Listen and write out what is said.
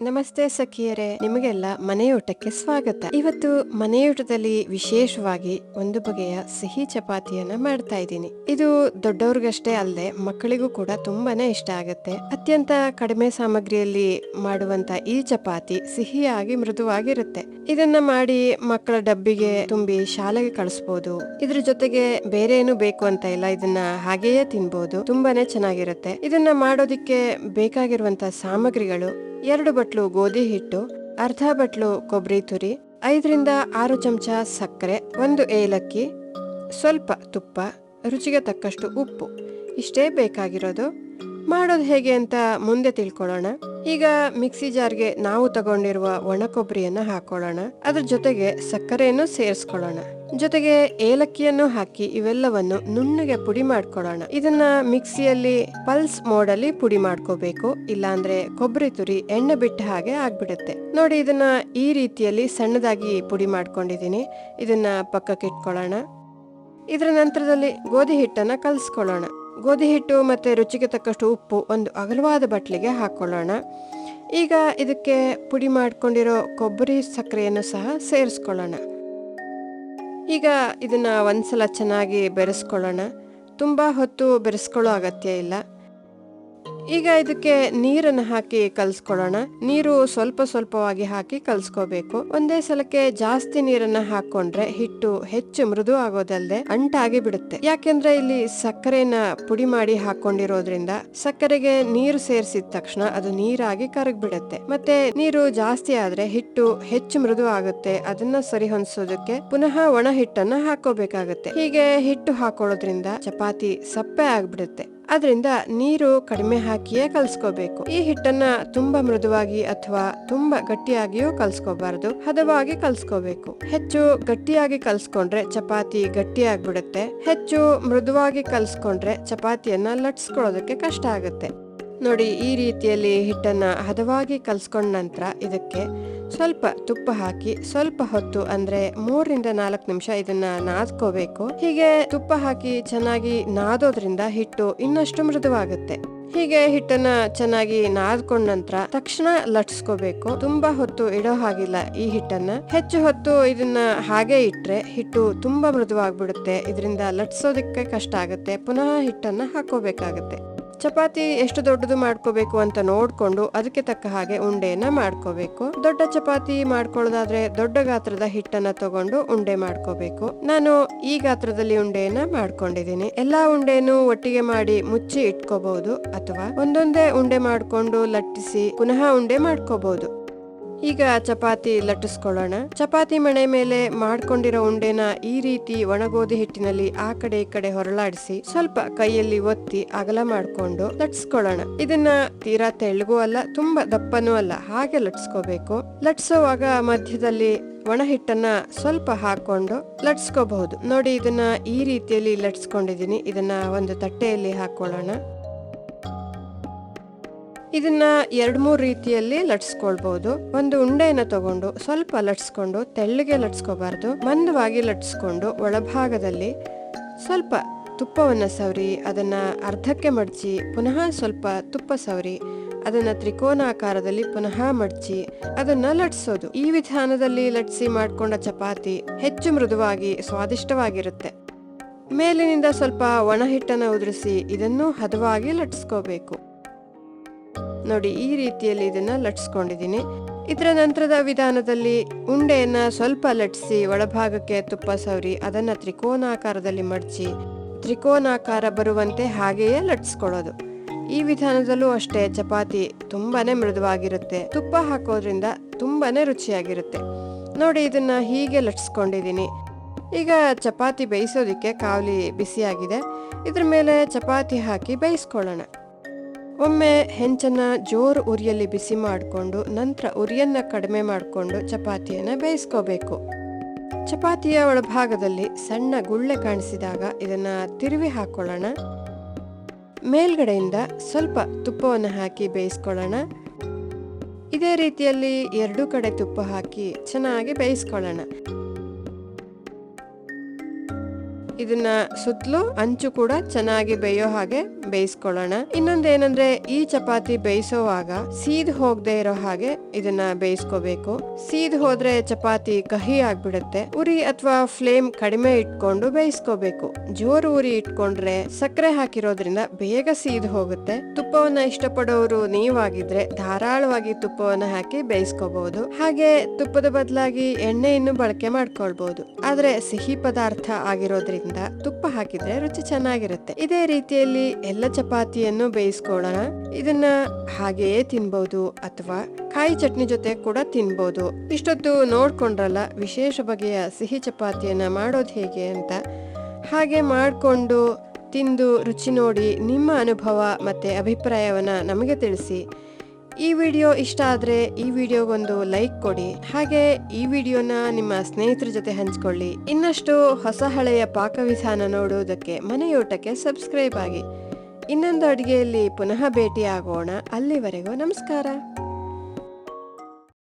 ನಮಸ್ತೆ ಸಖಿಯರೇ, ನಿಮಗೆಲ್ಲ ಮನೆಯೂಟಕ್ಕೆ ಸ್ವಾಗತ. ಇವತ್ತು ಮನೆಯೂಟದಲ್ಲಿ ವಿಶೇಷವಾಗಿ ಒಂದು ಬಗೆಯ ಸಿಹಿ ಚಪಾತಿಯನ್ನ ಮಾಡ್ತಾ ಇದ್ದೀನಿ. ಇದು ದೊಡ್ಡವ್ರಿಗಷ್ಟೇ ಅಲ್ಲದೆ ಮಕ್ಕಳಿಗೂ ಕೂಡ ತುಂಬಾನೇ ಇಷ್ಟ ಆಗುತ್ತೆ. ಅತ್ಯಂತ ಕಡಿಮೆ ಸಾಮಗ್ರಿಯಲ್ಲಿ ಮಾಡುವಂತ ಈ ಚಪಾತಿ ಸಿಹಿಯಾಗಿ ಮೃದುವಾಗಿರುತ್ತೆ. ಇದನ್ನ ಮಾಡಿ ಮಕ್ಕಳ ಡಬ್ಬಿಗೆ ತುಂಬಿ ಶಾಲೆಗೆ ಕಳಿಸ್ಬೋದು. ಇದ್ರ ಜೊತೆಗೆ ಬೇರೆ ಏನು ಬೇಕು ಅಂತ ಇಲ್ಲ, ಇದನ್ನ ಹಾಗೆಯೇ ತಿನ್ಬೋದು. ತುಂಬಾನೇ ಚೆನ್ನಾಗಿರುತ್ತೆ. ಇದನ್ನ ಮಾಡೋದಿಕ್ಕೆ ಬೇಕಾಗಿರುವಂತ ಸಾಮಗ್ರಿಗಳು ಎರಡು ಬಟ್ಲು ಗೋಧಿ ಹಿಟ್ಟು, ಅರ್ಧ ಬಟ್ಲು ಕೊಬ್ಬರಿ ತುರಿ, ಐದರಿಂದ ಆರು ಚಮಚ ಸಕ್ಕರೆ, ಒಂದು ಏಲಕ್ಕಿ, ಸ್ವಲ್ಪ ತುಪ್ಪ, ರುಚಿಗೆ ತಕ್ಕಷ್ಟು ಉಪ್ಪು. ಇಷ್ಟೇ ಬೇಕಾಗಿರೋದು. ಮಾಡೋದು ಹೇಗೆ ಅಂತ ಮುಂದೆ ತಿಳ್ಕೊಳ್ಳೋಣ. ಈಗ ಮಿಕ್ಸಿ ಜಾರ್ಗೆ ನಾವು ತಗೊಂಡಿರುವ ಒಣ ಕೊಬ್ಬರಿಯನ್ನು ಹಾಕೊಳ್ಳೋಣ. ಅದ್ರ ಜೊತೆಗೆ ಸಕ್ಕರೆಯನ್ನು ಸೇರಿಸ್ಕೊಳ್ಳೋಣ. ಜೊತೆಗೆ ಏಲಕ್ಕಿಯನ್ನು ಹಾಕಿ ಇವೆಲ್ಲವನ್ನು ನುಣ್ಣಗೆ ಪುಡಿ ಮಾಡ್ಕೊಳ್ಳೋಣ ಇದನ್ನ ಮಿಕ್ಸಿಯಲ್ಲಿ ಪಲ್ಸ್ ಮೋಡಲ್ಲಿ ಪುಡಿ ಮಾಡ್ಕೋಬೇಕು. ಇಲ್ಲಾಂದ್ರೆ ಕೊಬ್ಬರಿ ತುರಿ ಎಣ್ಣೆ ಬಿಟ್ಟ ಹಾಗೆ ಆಗ್ಬಿಡುತ್ತೆ. ನೋಡಿ, ಇದನ್ನ ಈ ರೀತಿಯಲ್ಲಿ ಸಣ್ಣದಾಗಿ ಪುಡಿ ಮಾಡ್ಕೊಂಡಿದ್ದೀನಿ. ಇದನ್ನ ಪಕ್ಕಕ್ಕೆ ಇಟ್ಕೊಳ್ಳೋಣ. ಇದರ ನಂತರದಲ್ಲಿ ಗೋಧಿ ಹಿಟ್ಟನ್ನ ಕಲಸ್ಕೊಳ್ಳೋಣ. ಗೋಧಿ ಹಿಟ್ಟು ಮತ್ತೆ ರುಚಿಗೆ ತಕ್ಕಷ್ಟು ಉಪ್ಪು ಒಂದು ಅಗಲವಾದ ಬಟ್ಲಿಗೆ ಹಾಕೊಳ್ಳೋಣ. ಈಗ ಇದಕ್ಕೆ ಪುಡಿ ಮಾಡ್ಕೊಂಡಿರೋ ಕೊಬ್ಬರಿ ಸಕ್ಕರೆಯನ್ನು ಸಹ ಸೇರಿಸ್ಕೊಳ್ಳೋಣ. ಈಗ ಇದನ್ನು ಒಂದ್ಸಲ ಚೆನ್ನಾಗಿ ಬೆರೆಸ್ಕೊಳ್ಳೋಣ. ತುಂಬ ಹೊತ್ತು ಬೆರೆಸ್ಕೊಳ್ಳೋ ಅಗತ್ಯ ಇಲ್ಲ. ಈಗ ಇದಕ್ಕೆ ನೀರನ್ನು ಹಾಕಿ ಕಲ್ಸ್ಕೊಳ್ಳೋಣ ನೀರು ಸ್ವಲ್ಪ ಸ್ವಲ್ಪವಾಗಿ ಹಾಕಿ ಕಲ್ಸ್ಕೋಬೇಕು. ಒಂದೇ ಸಲಕ್ಕೆ ಜಾಸ್ತಿ ನೀರನ್ನ ಹಾಕೊಂಡ್ರೆ ಹಿಟ್ಟು ಹೆಚ್ಚು ಮೃದು ಆಗೋದಲ್ಲದೆ ಅಂಟಾಗಿ ಬಿಡುತ್ತೆ. ಯಾಕೆಂದ್ರೆ ಇಲ್ಲಿ ಸಕ್ಕರೆನ ಪುಡಿ ಮಾಡಿ ಹಾಕೊಂಡಿರೋದ್ರಿಂದ ಸಕ್ಕರೆಗೆ ನೀರು ಸೇರಿಸಿದ ತಕ್ಷಣ ಅದು ನೀರಾಗಿ ಕರಗ್ ಬಿಡುತ್ತೆ ಮತ್ತೆ ನೀರು ಜಾಸ್ತಿ ಆದ್ರೆ ಹಿಟ್ಟು ಹೆಚ್ಚು ಮೃದು ಆಗುತ್ತೆ. ಅದನ್ನ ಸರಿ ಹೊಂದಿಸೋದಕ್ಕೆ ಪುನಃ ಒಣ ಹಿಟ್ಟನ್ನ ಹಾಕೋಬೇಕಾಗುತ್ತೆ ಹೀಗೆ ಹಿಟ್ಟು ಹಾಕೊಳ್ಳೋದ್ರಿಂದ ಚಪಾತಿ ಸಪ್ಪೆ ಆಗ್ಬಿಡುತ್ತೆ. ಅದರಿಂದ ನೀರು ಕಡಿಮೆ ಹಾಕಿಯೇ ಕಲ್ಸ್ಕೋಬೇಕು. ಈ ಹಿಟ್ಟನ್ನ ತುಂಬಾ ಮೃದುವಾಗಿ ಅಥವಾ ತುಂಬಾ ಗಟ್ಟಿಯಾಗಿಯೂ ಕಲ್ಸ್ಕೋಬಾರದು. ಹದವಾಗಿ ಕಲ್ಸ್ಕೋಬೇಕು. ಹೆಚ್ಚು ಗಟ್ಟಿಯಾಗಿ ಕಲ್ಸ್ಕೊಂಡ್ರೆ ಚಪಾತಿ ಗಟ್ಟಿಯಾಗ್ಬಿಡುತ್ತೆ. ಹೆಚ್ಚು ಮೃದುವಾಗಿ ಕಲಸ್ಕೊಂಡ್ರೆ ಚಪಾತಿಯನ್ನ ಲಟ್ಸ್ಕೊಳ್ಳೋದಕ್ಕೆ ಕಷ್ಟ ಆಗುತ್ತೆ. ನೋಡಿ, ಈ ರೀತಿಯಲ್ಲಿ ಹಿಟ್ಟನ್ನು ಹದವಾಗಿ ಕಲಿಸ್ಕೊಂಡ ನಂತರ ಇದಕ್ಕೆ ಸ್ವಲ್ಪ ತುಪ್ಪ ಹಾಕಿ, ಸ್ವಲ್ಪ ಹೊತ್ತು ಅಂದ್ರೆ ಮೂರರಿಂದ ನಾಲ್ಕು ನಿಮಿಷ ಇದನ್ನ ನಾದ್ಕೋಬೇಕು. ಹೀಗೆ ತುಪ್ಪ ಹಾಕಿ ಚೆನ್ನಾಗಿ ನಾದೋದ್ರಿಂದ ಹಿಟ್ಟು ಇನ್ನಷ್ಟು ಮೃದುವಾಗುತ್ತೆ. ಹೀಗೆ ಹಿಟ್ಟನ್ನ ಚೆನ್ನಾಗಿ ನಾದ್ಕೊಂಡ ನಂತರ ತಕ್ಷಣ ಲಟ್ಸ್ಕೋಬೇಕು. ತುಂಬಾ ಹೊತ್ತು ಇಡೋ ಹಾಗಿಲ್ಲ ಈ ಹಿಟ್ಟನ್ನ. ಹೆಚ್ಚು ಹೊತ್ತು ಇದನ್ನ ಹಾಗೆ ಇಟ್ರೆ ಹಿಟ್ಟು ತುಂಬಾ ಮೃದುವಾಗ್ಬಿಡುತ್ತೆ. ಇದರಿಂದ ಲಟ್ಸೋದಕ್ಕೆ ಕಷ್ಟ ಆಗುತ್ತೆ. ಪುನಃ ಹಿಟ್ಟನ್ನ ಹಾಕೋಬೇಕಾಗತ್ತೆ ಚಪಾತಿ ಎಷ್ಟು ದೊಡ್ಡದು ಮಾಡ್ಕೋಬೇಕು ಅಂತ ನೋಡ್ಕೊಂಡು ಅದಕ್ಕೆ ತಕ್ಕ ಹಾಗೆ ಉಂಡೆಯನ್ನ ಮಾಡ್ಕೋಬೇಕು. ದೊಡ್ಡ ಚಪಾತಿ ಮಾಡ್ಕೊಳ್ಳೋದಾದ್ರೆ ದೊಡ್ಡ ಗಾತ್ರದ ಹಿಟ್ಟನ್ನ ತಗೊಂಡು ಉಂಡೆ ಮಾಡ್ಕೋಬೇಕು. ನಾನು ಈ ಗಾತ್ರದಲ್ಲಿ ಉಂಡೆಯನ್ನ ಮಾಡ್ಕೊಂಡಿದ್ದೀನಿ. ಎಲ್ಲಾ ಉಂಡೆಯನ್ನು ಒಟ್ಟಿಗೆ ಮಾಡಿ ಮುಚ್ಚಿ ಇಟ್ಕೋಬಹುದು ಅಥವಾ ಒಂದೊಂದೇ ಉಂಡೆ ಮಾಡ್ಕೊಂಡು ಲಟ್ಟಿಸಿ ಪುನಃ ಉಂಡೆ ಮಾಡ್ಕೋಬಹುದು. ಈಗ ಚಪಾತಿ ಲಟ್ಟಿಸ್ಕೊಳ್ಳೋಣ. ಚಪಾತಿ ಮಣೆ ಮೇಲೆ ಮಾಡ್ಕೊಂಡಿರೋ ಉಂಡೆನ ಈ ರೀತಿ ಒಣಗೋದಿ ಹಿಟ್ಟಿನಲ್ಲಿ ಆ ಕಡೆ ಈ ಕಡೆ ಹೊರಳಾಡಿಸಿ ಸ್ವಲ್ಪ ಕೈಯಲ್ಲಿ ಒತ್ತಿ ಅಗಲ ಮಾಡ್ಕೊಂಡು ಲಟ್ಸ್ಕೊಳ್ಳೋಣ ಇದನ್ನ ತೀರಾ ತೆಳ್ಳಗೂ ಅಲ್ಲ, ತುಂಬಾ ದಪ್ಪನೂ ಅಲ್ಲ, ಹಾಗೆ ಲಟ್ಸ್ಕೋಬೇಕು ಲಟ್ಸೋವಾಗ ಮಧ್ಯದಲ್ಲಿ ಒಣ ಹಿಟ್ಟನ್ನ ಸ್ವಲ್ಪ ಹಾಕೊಂಡು ಲಟ್ಸ್ಕೋಬಹುದು ನೋಡಿ, ಇದನ್ನ ಈ ರೀತಿಯಲ್ಲಿ ಲಟ್ಸ್ಕೊಂಡಿದೀನಿ ಇದನ್ನ ಒಂದು ತಟ್ಟೆಯಲ್ಲಿ ಹಾಕೊಳ್ಳೋಣ ಇದನ್ನ ಎರಡ್ ಮೂರ್ ರೀತಿಯಲ್ಲಿ ಲಟ್ಸ್ಕೊಳ್ಬಹುದು ಒಂದು ಉಂಡೆಯನ್ನ ತಗೊಂಡು ಸ್ವಲ್ಪ ಲಟ್ಸ್ಕೊಂಡು ತೆಳ್ಳಗೆ ಲಟ್ಸ್ಕೋಬಾರ್ದು. ಮಂದವಾಗಿ ಲಟ್ಸ್ಕೊಂಡು ಒಳಭಾಗದಲ್ಲಿ ಸ್ವಲ್ಪ ತುಪ್ಪವನ್ನ ಸವರಿ, ಅದನ್ನ ಅರ್ಧಕ್ಕೆ ಮಡಚಿ, ಪುನಃ ಸ್ವಲ್ಪ ತುಪ್ಪ ಸವರಿ, ಅದನ್ನ ತ್ರಿಕೋನಾಕಾರದಲ್ಲಿ ಪುನಃ ಮಡಚಿ, ಅದನ್ನ ಲಟ್ಸೋದು. ಈ ವಿಧಾನದಲ್ಲಿ ಲಟ್ಸಿ ಮಾಡ್ಕೊಂಡ ಚಪಾತಿ ಹೆಚ್ಚು ಮೃದುವಾಗಿ ಸ್ವಾದಿಷ್ಟವಾಗಿರುತ್ತೆ. ಮೇಲಿನಿಂದ ಸ್ವಲ್ಪ ಒಣ ಹಿಟ್ಟನ್ನು ಉದುರಿಸಿ ಇದನ್ನು ಹದವಾಗಿ ಲಟ್ಸ್ಕೋಬೇಕು. ನೋಡಿ, ಈ ರೀತಿಯಲ್ಲಿ ಇದನ್ನ ಲಟ್ಸ್ಕೊಂಡಿದ್ದೀನಿ. ಇದರ ನಂತರದ ವಿಧಾನದಲ್ಲಿ ಉಂಡೆಯನ್ನ ಸ್ವಲ್ಪ ಲಟ್ಸಿ, ಒಳಭಾಗಕ್ಕೆ ತುಪ್ಪ ಸವರಿ, ಅದನ್ನ ತ್ರಿಕೋನಾಕಾರದಲ್ಲಿ ಮಡಚಿ, ತ್ರಿಕೋನಾಕಾರ ಬರುವಂತೆ ಹಾಗೆಯೇ ಲಟ್ಸ್ಕೊಳ್ಳೋದು. ಈ ವಿಧಾನದಲ್ಲೂ ಅಷ್ಟೇ ಚಪಾತಿ ತುಂಬಾನೇ ಮೃದುವಾಗಿರುತ್ತೆ. ತುಪ್ಪ ಹಾಕೋದ್ರಿಂದ ತುಂಬಾನೇ ರುಚಿಯಾಗಿರುತ್ತೆ. ನೋಡಿ, ಇದನ್ನ ಹೀಗೆ ಲಟ್ಸ್ಕೊಂಡಿದ್ದೀನಿ. ಈಗ ಚಪಾತಿ ಬೇಯಿಸೋದಿಕ್ಕೆ ಕಾವಲಿ ಬಿಸಿಯಾಗಿದೆ. ಇದ್ರ ಮೇಲೆ ಚಪಾತಿ ಹಾಕಿ ಬೇಯಿಸ್ಕೊಳ್ಳೋಣ. ಒಮ್ಮೆ ಹೆಂಚನ್ನ ಜೋರು ಉರಿಯಲ್ಲಿ ಬಿಸಿ ಮಾಡಿಕೊಂಡು ನಂತರ ಉರಿಯನ್ನ ಕಡಿಮೆ ಮಾಡಿಕೊಂಡು ಚಪಾತಿಯನ್ನು ಬೇಯಿಸ್ಕೋಬೇಕು. ಚಪಾತಿಯ ಒಳಭಾಗದಲ್ಲಿ ಸಣ್ಣ ಗುಳ್ಳೆ ಕಾಣಿಸಿದಾಗ ಇದನ್ನು ತಿರುವಿ ಹಾಕೊಳ್ಳೋಣ. ಮೇಲ್ಗಡೆಯಿಂದ ಸ್ವಲ್ಪ ತುಪ್ಪವನ್ನು ಹಾಕಿ ಬೇಯಿಸ್ಕೊಳ್ಳೋಣ. ಇದೇ ರೀತಿಯಲ್ಲಿ ಎರಡೂ ಕಡೆ ತುಪ್ಪ ಹಾಕಿ ಚೆನ್ನಾಗಿ ಬೇಯಿಸ್ಕೊಳ್ಳೋಣ. ಇದನ್ನ ಸುತ್ತಲೂ ಅಂಚು ಕೂಡ ಚೆನ್ನಾಗಿ ಬೇಯೋ ಹಾಗೆ ಬೇಯಿಸ್ಕೊಳ್ಳೋಣ. ಇನ್ನೊಂದೇನಂದ್ರೆ ಈ ಚಪಾತಿ ಬೇಯಿಸೋವಾಗ ಸೀದ್ ಹೋಗದೆ ಇರೋ ಹಾಗೆ ಇದನ್ನ ಬೇಯಿಸ್ಕೋಬೇಕು. ಸೀದ್ ಹೋದ್ರೆ ಚಪಾತಿ ಕಹಿ ಆಗ್ಬಿಡುತ್ತೆ. ಉರಿ ಅಥವಾ ಫ್ಲೇಮ್ ಕಡಿಮೆ ಇಟ್ಕೊಂಡು ಬೇಯಿಸ್ಕೋಬೇಕು. ಜೋರು ಉರಿ ಇಟ್ಕೊಂಡ್ರೆ ಸಕ್ಕರೆ ಹಾಕಿರೋದ್ರಿಂದ ಬೇಗ ಸೀದ್ ಹೋಗುತ್ತೆ. ತುಪ್ಪವನ್ನ ಇಷ್ಟಪಡೋರು ನೀವಾಗಿದ್ರೆ ಧಾರಾಳವಾಗಿ ತುಪ್ಪವನ್ನ ಹಾಕಿ ಬೇಯಿಸ್ಕೋಬಹುದು. ಹಾಗೆ ತುಪ್ಪದ ಬದಲಾಗಿ ಎಣ್ಣೆಯನ್ನು ಬಳಕೆ ಮಾಡ್ಕೊಳ್ಬಹುದು. ಆದ್ರೆ ಸಿಹಿ ಪದಾರ್ಥ ಆಗಿರೋದ್ರಿಂದ ತುಪ್ಪ ಹಾಕಿದ್ರೆ ರುಚಿ ಚೆನ್ನಾಗಿರುತ್ತೆ. ಇದೇ ರೀತಿಯಲ್ಲಿ ಎಲ್ಲ ಚಪಾತಿಯನ್ನು ಬೇಯಿಸ್ಕೊಳ್ಳೋಣ. ಇದನ್ನ ಹಾಗೆಯೇ ತಿನ್ಬಹುದು ಅಥವಾ ಕಾಯಿ ಚಟ್ನಿ ಜೊತೆ ಕೂಡ ತಿನ್ಬಹುದು ಇಷ್ಟೊತ್ತು ನೋಡ್ಕೊಂಡ್ರಲ್ಲ, ವಿಶೇಷ ಬಗೆಯ ಸಿಹಿ ಚಪಾತಿಯನ್ನ ಮಾಡೋದು ಹೇಗೆ ಅಂತ. ಹಾಗೆ ಮಾಡಿಕೊಂಡು ತಿಂದು ರುಚಿ ನೋಡಿ ನಿಮ್ಮ ಅನುಭವ ಮತ್ತೆ ಅಭಿಪ್ರಾಯವನ್ನ ನಮಗೆ ತಿಳಿಸಿ. ಈ ವಿಡಿಯೋ ಇಷ್ಟ ಆದರೆ ಈ ವಿಡಿಯೋಗೊಂದು ಲೈಕ್ ಕೊಡಿ. ಹಾಗೆ ಈ ವಿಡಿಯೋನ ನಿಮ್ಮ ಸ್ನೇಹಿತರ ಜೊತೆ ಹಂಚ್ಕೊಳ್ಳಿ. ಇನ್ನಷ್ಟು ಹೊಸ ಹಳೆಯ ಪಾಕವಿಧಾನ ನೋಡುವುದಕ್ಕೆ ಮನೆಯೂಟಕ್ಕೆ ಸಬ್ಸ್ಕ್ರೈಬ್ ಆಗಿ. ಇನ್ನೊಂದು ಅಡುಗೆಯಲ್ಲಿ ಪುನಃ ಭೇಟಿಯಾಗೋಣ. ಅಲ್ಲಿವರೆಗೂ ನಮಸ್ಕಾರ.